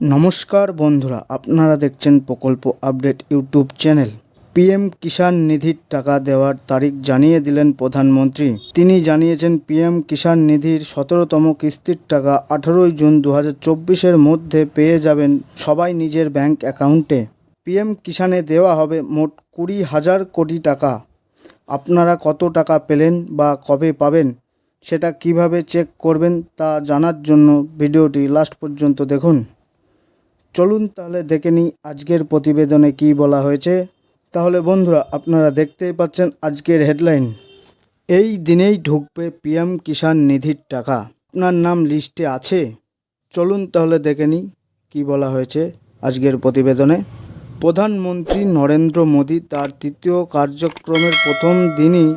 নমস্কার বন্ধুরা, আপনারা দেখছেন প্রকল্প update YouTube channel. PM Kisan নিধির টাকা দেওয়ার তারিখ জানিয়ে দিলেন প্রধানমন্ত্রী। তিনি জানিয়েছেন, পিএম কিষাণ নিধির সতেরোতম কিস্তির টাকা আঠেরোই জুন দু হাজার মধ্যে পেয়ে যাবেন সবাই নিজের ব্যাংক অ্যাকাউন্টে। পিএম কিষাণে দেওয়া হবে মোট কুড়ি হাজার কোটি টাকা। আপনারা কত টাকা পেলেন বা কবে পাবেন, সেটা কীভাবে চেক করবেন তা জানার জন্য ভিডিওটি লাস্ট পর্যন্ত দেখুন। চলুন তাহলে দেখে নিই আজকের প্রতিবেদনে কি বলা হয়েছে। তাহলে বন্ধুরা, আপনারা দেখতেই পাচ্ছেন আজকের হেডলাইন। এই দিনেই ঢুকবে পিএম কিষাণ নিধির টাকা। আপনার নাম লিস্টে আছে? চলুন তাহলে দেখে নিই কী বলা হয়েছে আজকের প্রতিবেদনে। প্রধানমন্ত্রী নরেন্দ্র মোদী তার তৃতীয় কার্যক্রমের প্রথম দিনই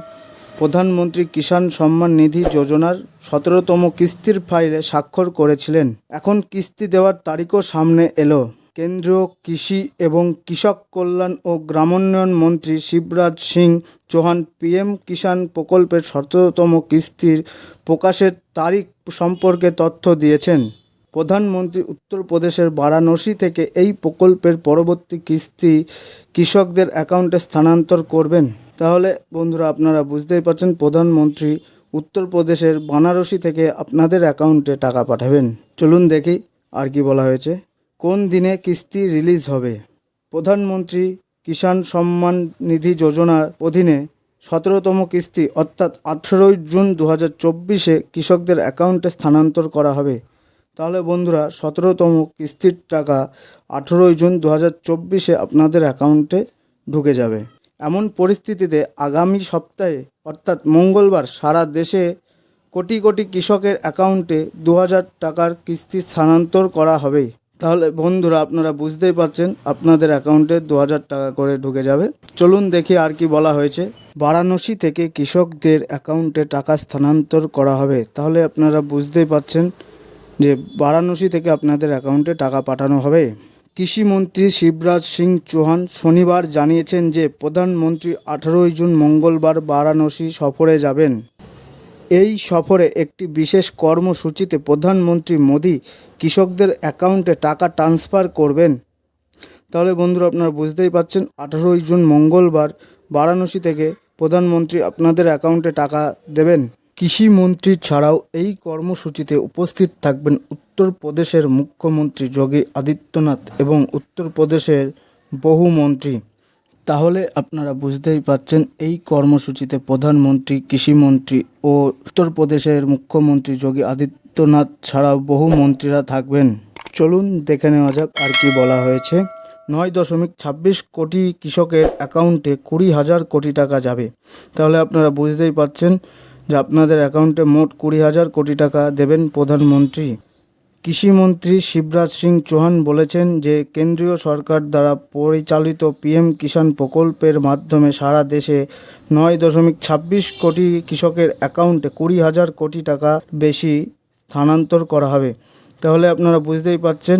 প্রধানমন্ত্রী কিষাণ সম্মান নিধি যোজনার সতেরোতম কিস্তির ফাইলে স্বাক্ষর করেছিলেন। এখন কিস্তি দেওয়ার তারিখও সামনে এলো। কেন্দ্রীয় কৃষি এবং কৃষক কল্যাণ ও গ্রামোন্নয়ন মন্ত্রী শিবরাজ সিং চৌহান পিএম কিষাণ প্রকল্পের সতেরোতম কিস্তির প্রকাশের তারিখ সম্পর্কে তথ্য দিয়েছেন। প্রধানমন্ত্রী উত্তরপ্রদেশের বারাণসী থেকে এই প্রকল্পের পরবর্তী কিস্তি কৃষকদের অ্যাকাউন্টে স্থানান্তর করবেন। তাহলে, বন্ধুরা, আপনারা বুঝতেই পারছেন, প্রধানমন্ত্রী উত্তরপ্রদেশের বানারসি থেকে আপনাদের অ্যাকাউন্টে টাকা পাঠাবেন। চলুন দেখি আর কি বলা হয়েছে। কোন দিনে কিস্তি রিলিজ হবে? প্রধানমন্ত্রী কিষাণ সম্মান নিধি যোজনার অধীনে সতেরোতম কিস্তি, অর্থাৎ আঠেরোই জুন দু হাজার চব্বিশে কৃষকদের অ্যাকাউন্টে স্থানান্তর করা হবে। তাহলে, বন্ধুরা, সতেরোতম কিস্তির টাকা আঠেরোই জুন দু হাজার চব্বিশে আপনাদের অ্যাকাউন্টে ঢুকে যাবে। এমন পরিস্থিতিতে আগামী সপ্তাহে, অর্থাৎ মঙ্গলবার সারা দেশে কোটি কোটি কৃষকের অ্যাকাউন্টে দু হাজার টাকার কিস্তি স্থানান্তর করা হবে। তাহলে বন্ধুরা, আপনারা বুঝতেই পারছেন আপনাদের অ্যাকাউন্টে দু হাজার টাকা করে ঢুকে যাবে। চলুন দেখি আর কি বলা হয়েছে। বারাণসী থেকে কৃষকদের অ্যাকাউন্টে টাকা স্থানান্তর করা হবে। তাহলে আপনারা বুঝতেই পারছেন যে বারাণসী থেকে আপনাদের অ্যাকাউন্টে টাকা পাঠানো হবে। কৃষিমন্ত্রী শিবরাজ সিং চৌহান শনিবার জানিয়েছেন যে প্রধানমন্ত্রী আঠারোই জুন মঙ্গলবার বারাণসী সফরে যাবেন। এই সফরে একটি বিশেষ কর্মসূচিতে প্রধানমন্ত্রী মোদী কৃষকদের অ্যাকাউন্টে টাকা ট্রান্সফার করবেন। তাহলে বন্ধুরা, আপনারা বুঝতেই পারছেন আঠারোই জুন মঙ্গলবার বারাণসী থেকে প্রধানমন্ত্রী আপনাদের অ্যাকাউন্টে টাকা দেবেন। কৃষিমন্ত্রী ছাড়াও এই কর্মসূচিতে উপস্থিত থাকবেন উত্তরপ্রদেশের মুখ্যমন্ত্রী যোগী আদিত্যনাথ এবং উত্তরপ্রদেশের বহু মন্ত্রী। তাহলে আপনারা বুঝতেই পাচ্ছেন এই কর্মসূচিতে প্রধানমন্ত্রী, কৃষিমন্ত্রী ও উত্তরপ্রদেশের মুখ্যমন্ত্রী যোগী আদিত্যনাথ ছাড়াও বহু মন্ত্রীরা থাকবেন। চলুন দেখে নেওয়া যাক আর কি বলা হয়েছে। নয় দশমিক ছাব্বিশ কোটি কৃষকের অ্যাকাউন্টে কুড়ি হাজার কোটি টাকা যাবে। তাহলে আপনারা বুঝতেই পারছেন যে আপনাদের অ্যাকাউন্টে মোট কুড়ি হাজার কোটি টাকা দেবেন প্রধানমন্ত্রী। কৃষিমন্ত্রী শিবরাজ সিং চৌহান বলেছেন যে, কেন্দ্রীয় সরকার দ্বারা পরিচালিত পিএম কিষাণ প্রকল্পের মাধ্যমে সারা দেশে নয় দশমিক ছাব্বিশ কোটি কৃষকের অ্যাকাউন্টে কুড়ি হাজার কোটি টাকা বেশি স্থানান্তর করা হবে। তাহলে আপনারা বুঝতেই পারছেন,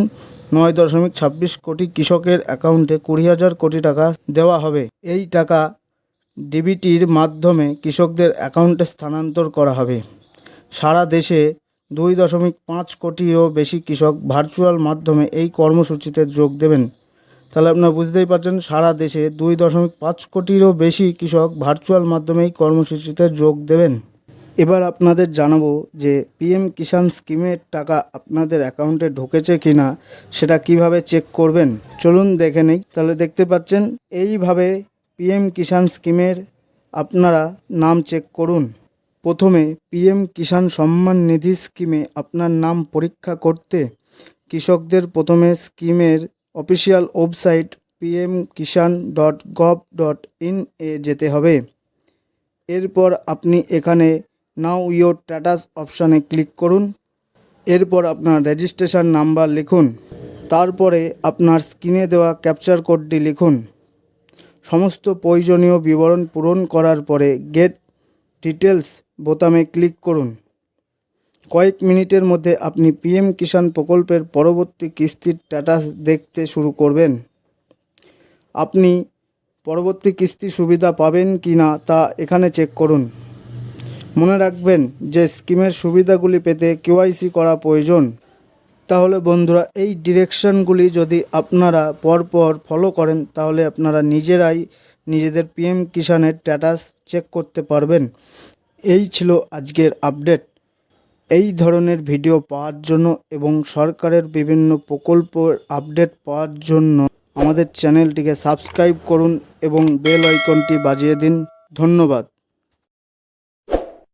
নয় দশমিক ছাব্বিশ কোটি কৃষকের অ্যাকাউন্টে কুড়ি হাজার কোটি টাকা দেওয়া হবে। এই টাকা ডিবিটির মাধ্যমে কৃষকদের অ্যাকাউন্টে স্থানান্তর করা হবে। সারা দেশে দুই দশমিক পাঁচ কোটিরও বেশি কৃষক ভার্চুয়াল মাধ্যমে এই কর্মসূচিতে যোগ দেবেন। তাহলে আপনারা বুঝতেই পারছেন, সারা দেশে দুই দশমিক পাঁচ কোটিরও বেশি কৃষক ভার্চুয়াল মাধ্যমে এই কর্মসূচিতে যোগ দেবেন। এবার আপনাদের জানাব যে পিএম কিষাণ স্কিমের টাকা আপনাদের অ্যাকাউন্টে ঢুকেছে কি না সেটা কীভাবে চেক করবেন? চলুন দেখে নেই। তাহলে দেখতে পাচ্ছেন, এইভাবে পিএম কিষাণ স্কিমের আপনারা নাম চেক করুন। প্রথমে পিএম কিষাণ সম্মান নিধি স্কিমে আপনার নাম পরীক্ষা করতে কৃষকদের প্রথমে স্কিমের official website PM Kisan dot gov dot in এ যেতে হবে। এরপর আপনি এখানে নাও ইয়োর স্ট্যাটাস অপশানে ক্লিক করুন। এরপর আপনার রেজিস্ট্রেশন নাম্বার লিখুন। তারপরে আপনার স্ক্রিনে দেওয়া ক্যাপচার কোডটি লিখুন। সমস্ত প্রয়োজনীয় বিবরণ পূরণ করার পরে গেট ডিটেলস বোতামে ক্লিক করুন। কয়েক মিনিটের মধ্যে আপনি পিএম কিষাণ প্রকল্পের পরবর্তী কিস্তির স্ট্যাটাস দেখতে শুরু করবেন। আপনি পরবর্তী কিস্তি সুবিধা পাবেন কি না তা এখানে চেক করুন। মনে রাখবেন যে স্কিমের সুবিধাগুলি পেতে কেওয়াইসি করা প্রয়োজন। তাহলে বন্ধুরা, এই ডিরেকশনগুলি যদি আপনারা পরপর ফলো করেন, তাহলে আপনারা নিজেরাই নিজেদের পিএম কিষানের স্ট্যাটাস চেক করতে পারবেন। এই ছিল আজকের আপডেট এই ধরনের ভিডিও পাওয়ার জন্য এবং সরকারের বিভিন্ন প্রকল্পের আপডেট পাওয়ার জন্য আমাদের চ্যানেলটিকে সাবস্ক্রাইব করুন এবং বেল আইকনটি বাজিয়ে দিন। ধন্যবাদ।